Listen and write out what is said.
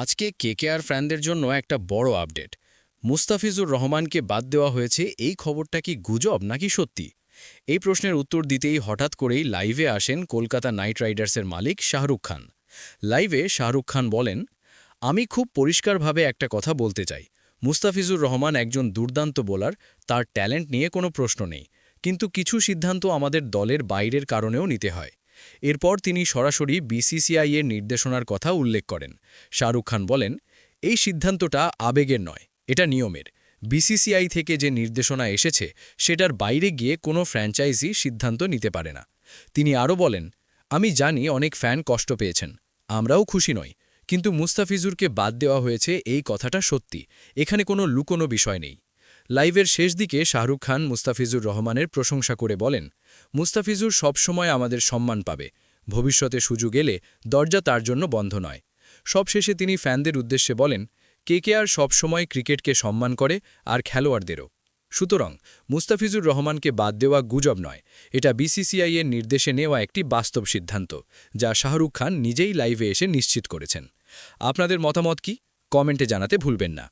আজকে কেকেআর ফ্যানদের জন্য একটা বড় আপডেট। মুস্তাফিজুর রহমানকে বাদ দেওয়া হয়েছে, এই খবরটা কি গুজব নাকি সত্যি? এই প্রশ্নের উত্তর দিতেই হঠাৎ করেই লাইভে আসেন কলকাতা নাইট রাইডার্সের মালিক শাহরুখ খান। লাইভে শাহরুখ খান বলেন, আমি খুব পরিষ্কারভাবে একটা কথা বলতে চাই। মুস্তাফিজুর রহমান একজন দুর্দান্ত বোলার, তার ট্যালেন্ট নিয়ে কোনো প্রশ্ন নেই। কিন্তু কিছু সিদ্ধান্ত আমাদের দলের বাইরের কারণেও নিতে হয়। এরপর তিনি সরাসরি বিসিসিআই এর নির্দেশনার কথা উল্লেখ করেন। শাহরুখ খান বলেন, এই সিদ্ধান্তটা আবেগের নয়, এটা নিয়মের। বিসিসিআই থেকে যে নির্দেশনা এসেছে, সেটার বাইরে গিয়ে কোনো ফ্র্যাঞ্চাইজি সিদ্ধান্ত নিতে পারে না। তিনি আরও বলেন, আমি জানি অনেক ফ্যান কষ্ট পেয়েছেন, আমরাও খুশি নই, কিন্তু মুস্তাফিজুরকে বাদ দেওয়া হয়েছে এই কথাটা সত্যি। এখানে কোনো লুকোনো বিষয় নেই। লাইভের শেষ দিকে শাহরুখ খান মুস্তাফিজুর রহমানের প্রশংসা করে বলেন, মুস্তাফিজুর সবসময় আমাদের সম্মান পাবে। ভবিষ্যতে সুযোগ এলে দরজা তার জন্য বন্ধ নয়। সবশেষে তিনি ফ্যানদের উদ্দেশ্যে বলেন কেকেআর সবসময় ক্রিকেটকে সম্মান করে আর খেলোয়াড়দেরও? সুতরাং মুস্তাফিজুর রহমানকে বাদ দেওয়া গুজব নয়, এটা বিসিসিআই এর নির্দেশে নেওয়া একটি বাস্তব সিদ্ধান্ত, যা শাহরুখ খান নিজেই লাইভে এসে নিশ্চিত করেছেন। আপনাদের মতামত কি? কমেন্টে জানাতে ভুলবেন না।